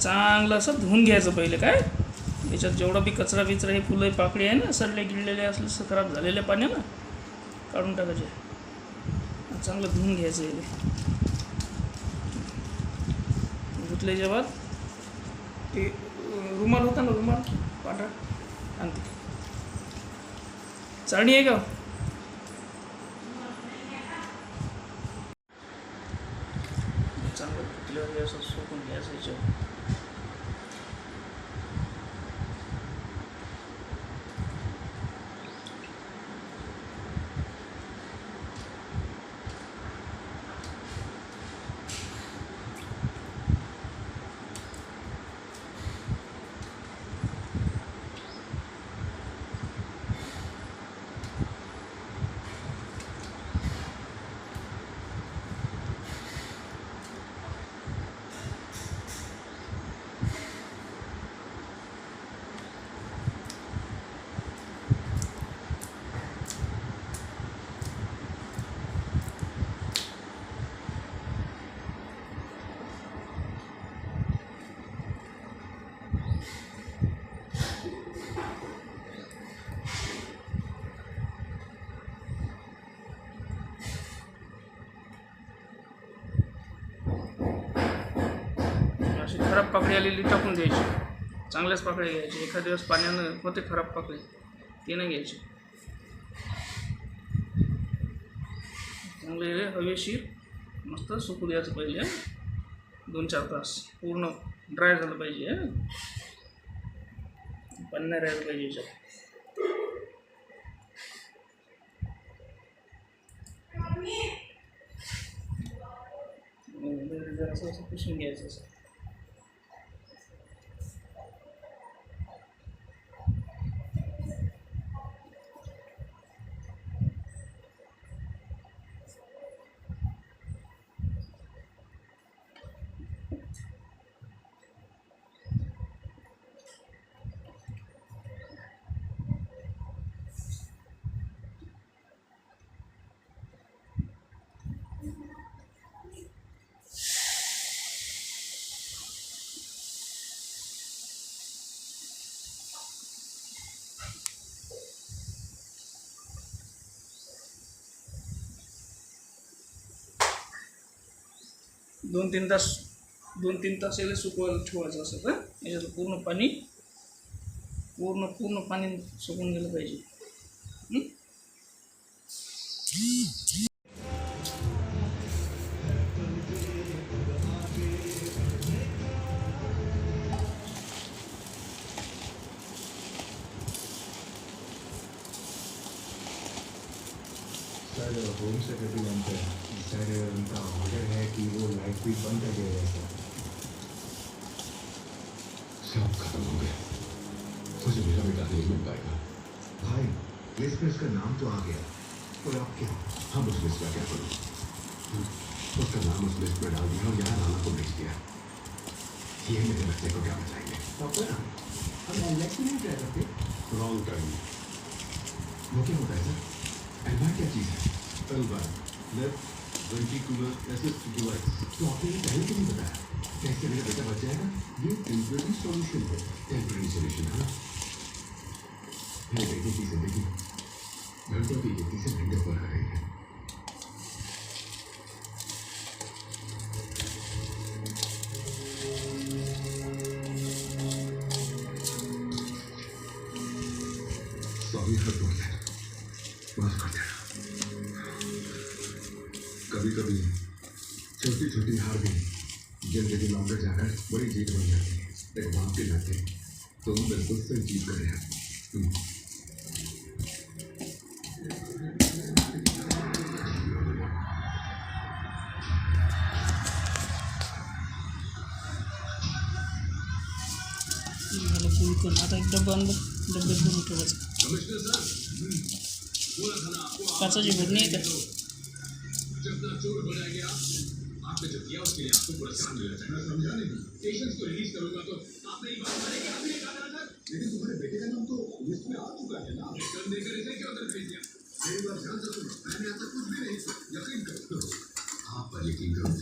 चांगलं असं धुवून घ्यायचं पहिले काय? याच्यात जेवढा बी कचरा बिचरा हे फुलं पाकळी आहे ना सरले गिळलेले असले असं खराब झालेल्या पाण्यानं काढून टाकायचे. चांगलं धुवून घ्यायचं हे धुतल्याच्या बाद ते रुमाल होता ना रुमाल पांढरा? आणते. चाळणी आहे का? चांगलं धुतल्यावर असं सोकून घ्यायचं याच्यावर. खराब पाकळी आलेली टाकून द्यायची. चांगल्याच पाकळ्या घ्यायची. एखाद दिवस पाण्यानं होते खराब पाकळी. ते नाही घ्यायची. चांगले हवेशीर मस्त सुकू पहिले. हं. दोन चार तास. पूर्ण पाहिजे, हं. पाणी नाही राहिलं पाहिजे याच्यात. जरा असं असं पुसून घ्यायचं असं. दोन तीन तास, दोन तीन तास याला सुकवायला ठेवायचं असं का? याच्यात पूर्ण पाणी, पूर्ण पूर्ण पाणी सुकून गेलं पाहिजे. हं? सर होम सेक्रेटरी बनते हैं सर उनका ऑर्डर है कि वो लाइट भी बंद कर दिया जाए सर। सब खत्म हो गया मुझे मेरा बेटा नहीं मिल पाएगा भाई लिस्ट में उसका नाम तो आ गया और अब क्या हम उस लिस्ट का क्या करूँ उसका नाम उस लिस्ट में डाल दिया और यहाँ राना को भेज दिया ये मेरे बच्चे को क्या बचाएँगे डॉक्टर हम एलआईसी नहीं कह सकते रॉन्ग टाइम वो क्या होता है सर एलवा क्या चीज़ है LVAD left ventricular assist device तो आपने ये पहले क्यों बताया? कैसे मेरा बेटा बच जाएगा? ये टेम्पररी सॉल्यूशन है। टेम्पररी सॉल्यूशन है। मेरे बेटे की ज़िंदगी घंटों की से घंटे पर आ रही है। सॉरी हर बोल माफ़ कर कभी कभी छोटी छोटी हार भी ज़िंदगी में अंदर जाकर बड़ी जीत बन जाती है। एक बाप के नाते तुम बिल्कुल सही जीत कर रहे हो। हम्म। झालं फुल करून आता एक डब्बा आणलं डब्यात भरून ठेवायचं काचाची भरणी आहे का लेकिन तुम्हारे बेटे का नाम तो लिस्ट में आ चुका है ना। कल देकर इसे क्यों अंदर भेज दिया? मेरी बात ध्यान से सुनो। मैंने ऐसा कुछ भी नहीं किया। यकीन करो। आप पर यकीन करो।